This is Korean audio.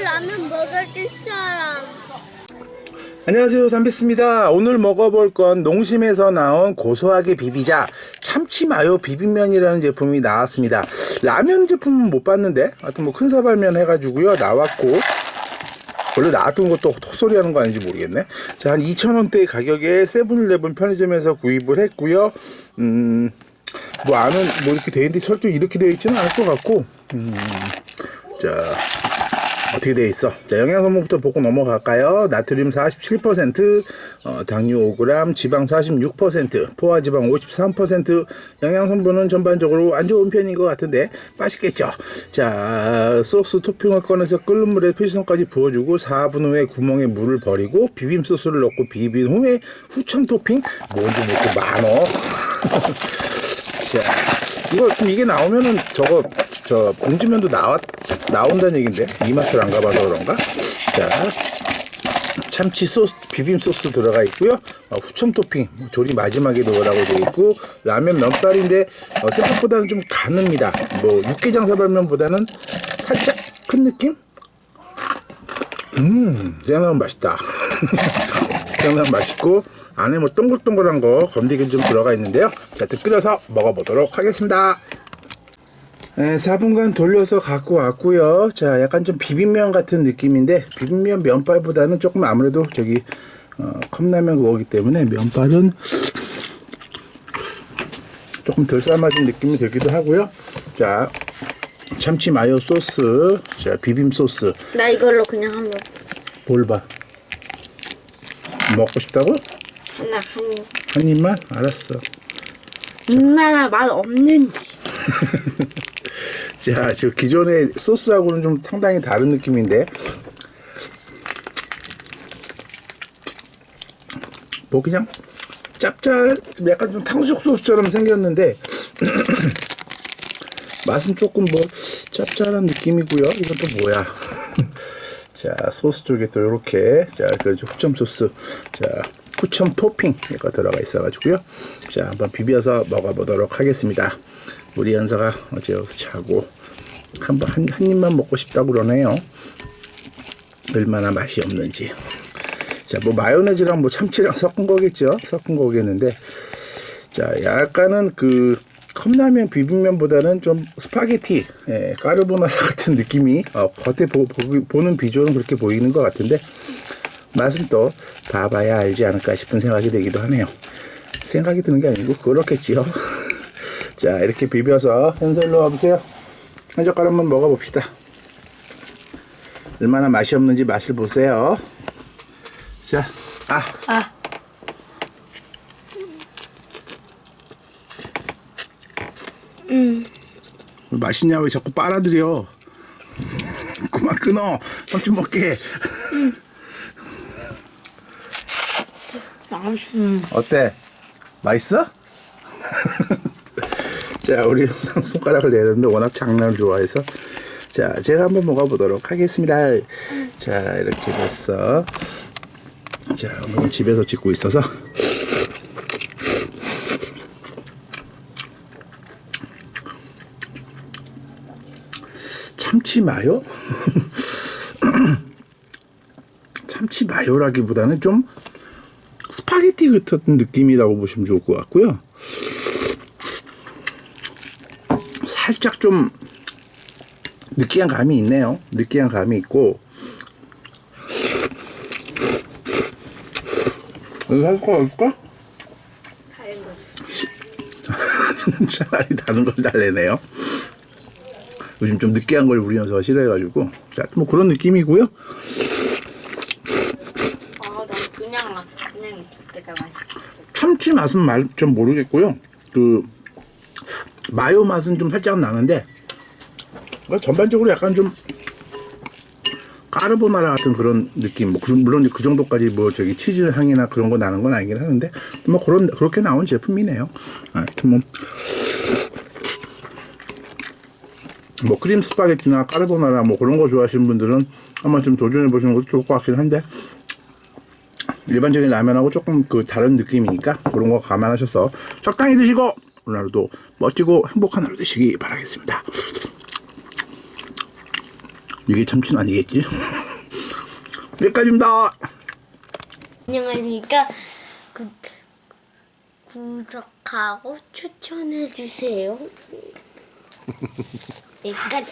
라면 먹을 사람. 안녕하세요 담비스입니다. 오늘 먹어볼 건 농심에서 나온 고소하게 비비자 참치 마요 비빔면이라는 제품이 나왔습니다. 라면 제품은 못 봤는데 하여튼 뭐 큰 사발면 해가지고요 나왔고 원래 나왔던 것도 헛소리 하는 거 아닌지 모르겠네. 자 한 2,000원대 가격에 세븐일레븐 편의점에서 구입을 했고요. 음 뭐 안은 뭐 이렇게 돼 있는데 설정 이렇게 되어 있지는 않을 것 같고 음 자 어떻게 돼 있어? 자, 영양 성분부터 보고 넘어갈까요? 나트륨 47%, 어, 당류 5g, 지방 46%, 포화 지방 53%, 영양 성분은 전반적으로 안 좋은 편인 것 같은데 맛있겠죠? 자, 소스 토핑을 꺼내서 끓는 물에 표시선까지 부어주고 4분 후에 구멍에 물을 버리고 비빔 소스를 넣고 비빈 후에 후첨 토핑 뭔지 먹고 많어. 자, 이거 그럼 이게 나오면은 저거 저 봉지면도 나왔 나온다는 얘긴데 이 맛을 안 가봐서 그런가? 자, 참치 소스 비빔 소스 들어가 있고요. 어, 후첨 토핑 뭐 조리 마지막에 넣으라고 되어 있고 라면 면발인데 어, 생각보다는 좀 가늡니다. 뭐 육개장 사발면보다는 살짝 큰 느낌? 음, 생각나면 맛있다. 생각나면 맛있고 안에 뭐 동글동글한 거 건디기 좀 들어가 있는데요. 자, 끓여서 먹어보도록 하겠습니다. 네, 4분간 돌려서 갖고 왔고요. 자, 약간 좀 비빔면 같은 느낌인데 비빔면 면발보다는 조금 아무래도 저기 어, 컵라면 그거기 때문에 면발은 조금 덜 삶아진 느낌이 들기도 하고요. 자, 참치 마요 소스, 자 비빔 소스, 나 이걸로 그냥 한번 뭘 봐? 먹고 싶다고? 하나 한 입. 한 입만? 알았어. 얼마나 맛 없는지. 자, 지금 기존의 소스하고는 좀 상당히 다른 느낌인데. 뭐 그냥 짭짤, 좀 약간 좀 탕수육 소스처럼 생겼는데 맛은 조금 뭐 짭짤한 느낌이고요. 이건 또 뭐야? 자, 소스 쪽에 또 이렇게 자, 그래서 후첨 소스, 자, 후첨 토핑가 들어가 있어가지고요. 자, 한번 비벼서 먹어보도록 하겠습니다. 우리 연서가 어제 여기서 자고 한번 한, 한 입만 먹고 싶다고 그러네요. 얼마나 맛이 없는지. 자, 뭐 마요네즈랑 뭐 참치랑 섞은 거겠죠? 섞은 거겠는데, 자, 약간은 그 컵라면 비빔면보다는 좀 스파게티, 예, 까르보나라 같은 느낌이 어, 겉에 보, 보, 는 비주얼은 그렇게 보이는 것 같은데 맛은 또 봐봐야 알지 않을까 싶은 생각이 들기도 하네요. 생각이 드는 게 아니고 그렇겠지요. 자, 이렇게 비벼서 현설로 와보세요. 한 젓갈 한번 먹어봅시다. 얼마나 맛이 없는지 맛을 보세요. 자, 아, 아. 맛있냐 왜 자꾸 빨아들여? 그만 끊어. 삼촌 먹게. 맛있음. 어때? 맛있어? 자, 우리 손가락을 내렸는데 워낙 장난을 좋아해서 자, 제가 한번 먹어보도록 하겠습니다. 자, 이렇게 됐어. 자, 오늘 집에서 찍고 있어서 참치 마요? 참치 마요라기보다는 좀 스파게티 같은 느낌이라고 보시면 좋을 것 같고요. 살짝 좀 느끼한 감이 있네요. 느끼한 감이 있고 이거? 다른 거. 차라리 다른 걸 달래네요. 요즘 좀 느끼한 걸 우리 녀석 싫어해가지고 자, 뭐 그런 느낌이고요. 아, 난 그냥 그냥 있을 때가 맛있어. 참치 맛은 말 좀 모르겠고요. 그 마요 맛은 좀 살짝 나는데 전반적으로 약간 좀 까르보나라 같은 그런 느낌. 뭐 그- 물론 그 정도까지 뭐 저기 치즈 향이나 그런 거 나는 건 아니긴 하는데 뭐 그런 그렇게 나온 제품이네요. 하여튼 뭐. 뭐 크림 스파게티나 까르보나라 뭐 그런 거 좋아하시는 분들은 한번 좀 도전해 보시는 것도 좋을 것 같긴 한데 일반적인 라면하고 조금 그 다른 느낌이니까 그런 거 감안하셔서 적당히 드시고 오늘 하루도 멋지고 행복한 하루 되시기 바라겠습니다. 이게 참치는 아니겠지? 여기까지입니다. 안녕하십니까. 구, 구독하고 추천해주세요. 여기까지.